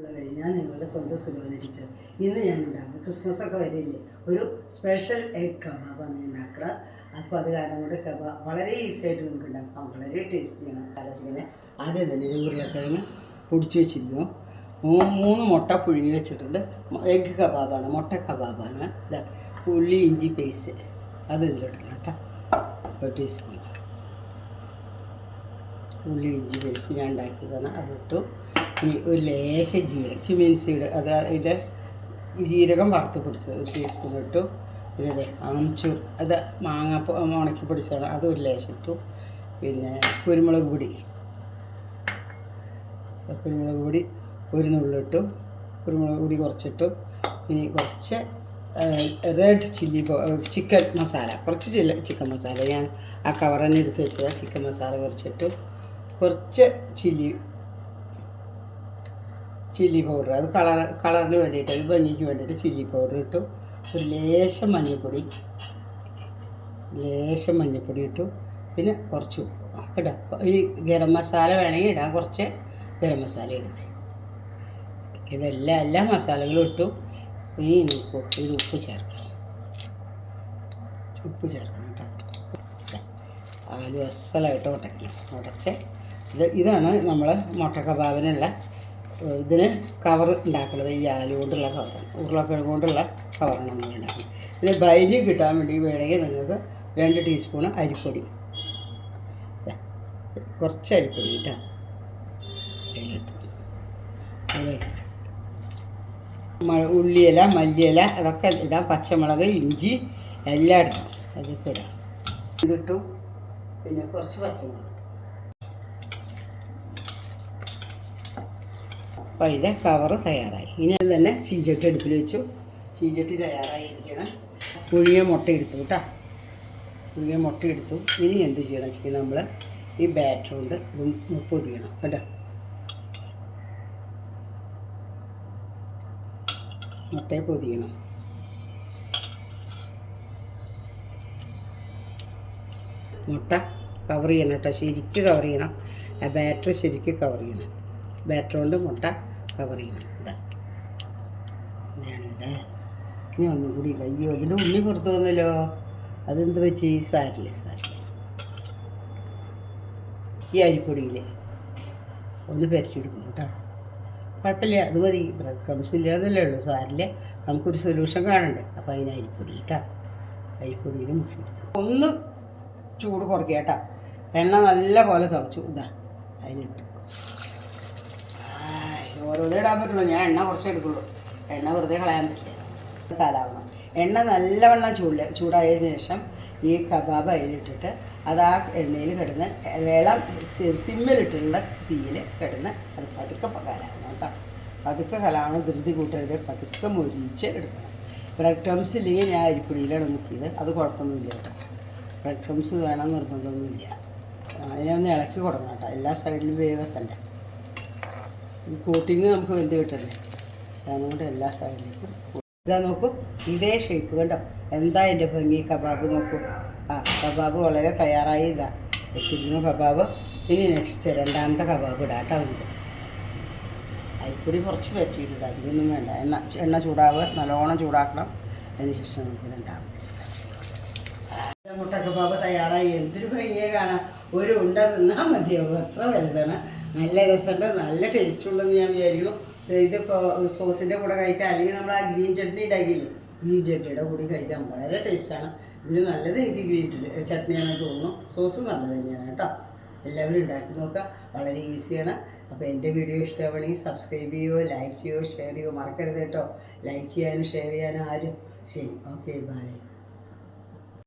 ഉള്ളവരെ ഞാൻ നിങ്ങളുടെ സ്വന്തം സുലോന ടീച്ചർ. ഇന്ന് ഞാൻ ഉണ്ടാക്കുന്നത് ക്രിസ്മസ് ഒക്കെ വരില്ലേ? ഒരു സ്പെഷ്യൽ എഗ് കബാബാണ് ഞാൻ ഉണ്ടാക്കുക അപ്പോൾ അത് കാരണം കൊണ്ട് കബാബ് വളരെ ഈസി ആയിട്ട് നമുക്ക് ഉണ്ടാക്കാം. വളരെ ടേസ്റ്റിയാണ് കാലച്ചിങ്ങനെ ആദ്യം തന്നെ ഇത് ഉരുളക്കിഴങ്ങ് പൊടിച്ച് വെച്ചിരുന്നു. മൂ- മൂന്ന് മുട്ട പുഴുങ്ങി വെച്ചിട്ടുണ്ട്. എഗ് കബാബാണ്. മുട്ട കബാബാണ്. ഇതാ ഉള്ളി ഇഞ്ചി പേസ്റ്റ് അത് ഇതിലിട്ടു കേട്ടോ. ഒരു ടീസ്പൂൺ ഉള്ളി ഇഞ്ചി പേസ്റ്റ് ഞാൻ ഉണ്ടാക്കിയതാണ്. അതിട്ടു ഇനി ഒരു ലേശ ജീരകം ക്യുമിൻ സീഡ് അത് അതിന്റെ ജീരകം വറുത്ത് പിടിച്ചത് ഒരു ടീസ്പൂൺ ഇട്ടു. പിന്നെ അതെ ആംചൂർ അത് മാങ്ങ ഉണക്കി പിടിച്ചാണ് അത് ഒരു ലേശം ഇട്ടു. പിന്നെ കുരുമുളക് പൊടി. കുരുമുളക് പൊടി ഒരു നുള്ളിട്ടു. കുരുമുളക് പൊടി കുറച്ചിട്ടു. ഇനി കുറച്ച് റെഡ് ചില്ലി ചിക്കൻ മസാല കുറച്ച് ചില്ല ചിക്കൻ മസാല ഞാൻ ആ കവർ തന്നെ എടുത്ത് വെച്ചതാണ് ചിക്കൻ മസാല കുറച്ചിട്ടു. കുറച്ച് ചില്ലി ചില്ലി പൗഡർ അത് കളർ കളറിന് വേണ്ടിയിട്ട് ഒരു ഭംഗിക്ക് വേണ്ടിയിട്ട് ചില്ലി പൗഡർ ഇട്ടു. ഒരു ലേശം മഞ്ഞൾപ്പൊടി. ലേശം മഞ്ഞൾപ്പൊടി ഇട്ടു. പിന്നെ കുറച്ച് ഉപ്പ്. ഇടാം ഈ ഗരം മസാല വേണമെങ്കിൽ ഇടാൻ കുറച്ച് ഗരം മസാല ഇടുന്നത് ഇതെല്ലാം എല്ലാ മസാലകളും ഇട്ടു. ഇനി ഉപ്പ് ഒരു ഉപ്പ് ചേർക്കണം. ഉപ്പ് ചേർക്കണം കേട്ടോ. ആലു അസലായിട്ട് ഉടക്കണം ഉടച്ച്. ഇത് ഇതാണ് നമ്മൾ മുട്ട കബാബിനുള്ള ഇതിന് കവർ ഉണ്ടാക്കുന്നത് ഈ ആലു കൊണ്ടുള്ള കവറാണ് ഉരുളക്കിഴങ്ങ് കൊണ്ടുള്ള കവറാണ് നമ്മൾ ഉണ്ടാക്കുന്നത് ഇതിന് ബൈജി കിട്ടാൻ വേണ്ടി വേണമെങ്കിൽ നിങ്ങൾക്ക് രണ്ട് ടീസ്പൂൺ അരിപ്പൊടി. കുറച്ച് അരിപ്പൊടി കേട്ടോ ഉള്ളിയില മല്ലിയില അതൊക്കെ ഇടാം. പച്ചമുളക് ഇഞ്ചി എല്ലാം ഇടണം അതൊക്കെ ഇടാം. ഇതിട്ടു. പിന്നെ കുറച്ച് പച്ചമുളക് അപ്പോൾ അതിന്റെ കവറ് തയ്യാറായി. ഇനി അത് തന്നെ ചീഞ്ചട്ടി അടുപ്പിൽ വെച്ചു. ചീഞ്ചട്ടി തയ്യാറായിരിക്കണം. പുഴിയ മുട്ട എടുത്തു കേട്ടോ പുഴിയ മുട്ട എടുത്തു. ഇനി എന്ത് ചെയ്യണം വെച്ചാൽ നമ്മൾ ഈ ബാറ്റർ കൊണ്ട് പൊതിയണം കേട്ടോ മുട്ടയെ പൊതിയണം. മുട്ട കവർ ചെയ്യണം കേട്ടോ ശരിക്ക് കവർ ചെയ്യണം. ആ ബാറ്റർ ശരിക്ക് കവർ ചെയ്യണം. ബാറ്റർ കൊണ്ട് മുട്ട കവർ ചെയ്യണം ഇതാ. രണ്ട്. ഇനി ഒന്നും കൂടി ഇല്ല. അയ്യോ അതിന്റെ ഉള്ളി പുറത്ത് വന്നല്ലോ. അതെന്ത് പറ്റി? സാരില്ല സാരില്ല. ഈ അരിപ്പൊടിയിൽ ഒന്ന് പെരട്ടിയെടുക്കണം കേട്ടോ. കുഴപ്പമില്ല അത് മതി. ബ്രെഡ് ക്രംസ് ഇല്ലാതല്ലേ ഉള്ളൂ. സാരില്ല. നമുക്കൊരു സൊല്യൂഷൻ കാണണ്ടേ? അപ്പോൾ അതിന് അരിപ്പൊടി കേട്ടോ അരിപ്പൊടിയിൽ മുക്കിയെടുത്തു ഒന്ന് ചൂട് കുറയ്ക്കുക കേട്ടോ. എണ്ണ നല്ല പോലെ തിളച്ചു. ഇതാ അതിലിട്ടു ഓരോന്നേ ഇടാൻ പറ്റുള്ളൂ. ഞാൻ എണ്ണ കുറച്ചേ എടുക്കുള്ളൂ. എണ്ണ വെറുതെ കളയാൻ പറ്റില്ല. കാലാവണം. എണ്ണ നല്ലവണ്ണം ചൂട് ചൂടായതിനു ശേഷം ഈ കബാബ് അതിലിട്ടിട്ട് അത് ആ എണ്ണയിൽ കിടന്ന് വെള്ളം സിമ്മിലിട്ടുള്ള തീയിൽ കിടന്ന് അത് പതുക്കെ കലാവണം കേട്ടോ. പതുക്കെ കലാവണം ധൃതി കൂട്ടരുത്. പതുക്കെ മൊരിച്ച് എടുക്കണം. ബ്രെഡ് ക്രംസ് ഇല്ലെങ്കിൽ ഞാൻ അരിപ്പൊടിയിലാണ് മുക്കിയത് അത് കുഴപ്പമൊന്നുമില്ല കേട്ടോ. ബ്രെഡ് ക്രംസ് വേണം നിർബന്ധമൊന്നുമില്ല. അതിനൊന്ന് ഇളക്കി കൊടുക്കണം കേട്ടോ. എല്ലാ സൈഡിലും വേഗത്തണ്ടേ ഈ കോട്ടിങ് നമുക്ക് വെന്ത് കിട്ടണ്ടേ? അതുകൊണ്ട് എല്ലാ സൈഡിലേക്കും ഇതാ നോക്കൂ ഇതേ ഷേപ്പ് കണ്ടോ? എന്താ എന്റെ ഭംഗി? കബാബ് നോക്കൂ. ആ കബാബ് വളരെ തയ്യാറായി. ഇതാ വെച്ചിരിക്കുന്നു കബാബ്. ഇനി നെക്സ്റ്റ് രണ്ടാമത്തെ കബാബ് ഇടാം കേട്ടോ നമുക്ക്. അരിപ്പൊടി കുറച്ച് പറ്റിയിട്ടില്ല അധികമൊന്നും വേണ്ട. എണ്ണ എണ്ണ ചൂടാവുക നല്ലോണം ചൂടാക്കണം. അതിന് ശേഷം നമുക്ക് രണ്ടാമത്തെ മുട്ട കബാബ് തയ്യാറായി. എന്തൊരു ഭംഗിയെ കാണാം. ഒരു ഉണ്ട നിന്നാൽ മതിയാവും. അത്ര വലുതാണ്. നല്ല രസമുണ്ട് നല്ല ടേസ്റ്റ് ഉണ്ടെന്ന് ഞാൻ വിചാരിക്കുന്നു. ഇതിപ്പോൾ സോസിന്റെ കൂടെ കഴിക്കാം അല്ലെങ്കിൽ നമ്മൾ ആ ഗ്രീൻ ചട്നി ഉണ്ടാക്കിയില്ലേ ഗ്രീൻ ചട്നിയുടെ കൂടി കഴിക്കാൻ വളരെ ടേസ്റ്റാണ് ഇതിന് നല്ലത് എനിക്ക് ഗ്രീൻ ചട്നിയാണെന്ന് തോന്നുന്നു. സോസും നല്ലത് തന്നെയാണ് കേട്ടോ. എല്ലാവരും ഉണ്ടാക്കി നോക്കുക. വളരെ ഈസിയാണ് അപ്പോൾ എന്റെ വീഡിയോ ഇഷ്ടമാണെങ്കിൽ സബ്സ്ക്രൈബ് ചെയ്യുമോ ലൈക്ക് ചെയ്യുമോ ഷെയർ ചെയ്യുമോ മറക്കരുത് കേട്ടോ. ലൈക്ക് ചെയ്യാനും ഷെയർ ചെയ്യാനും ആരും. ശരി ഓക്കെ ബൈ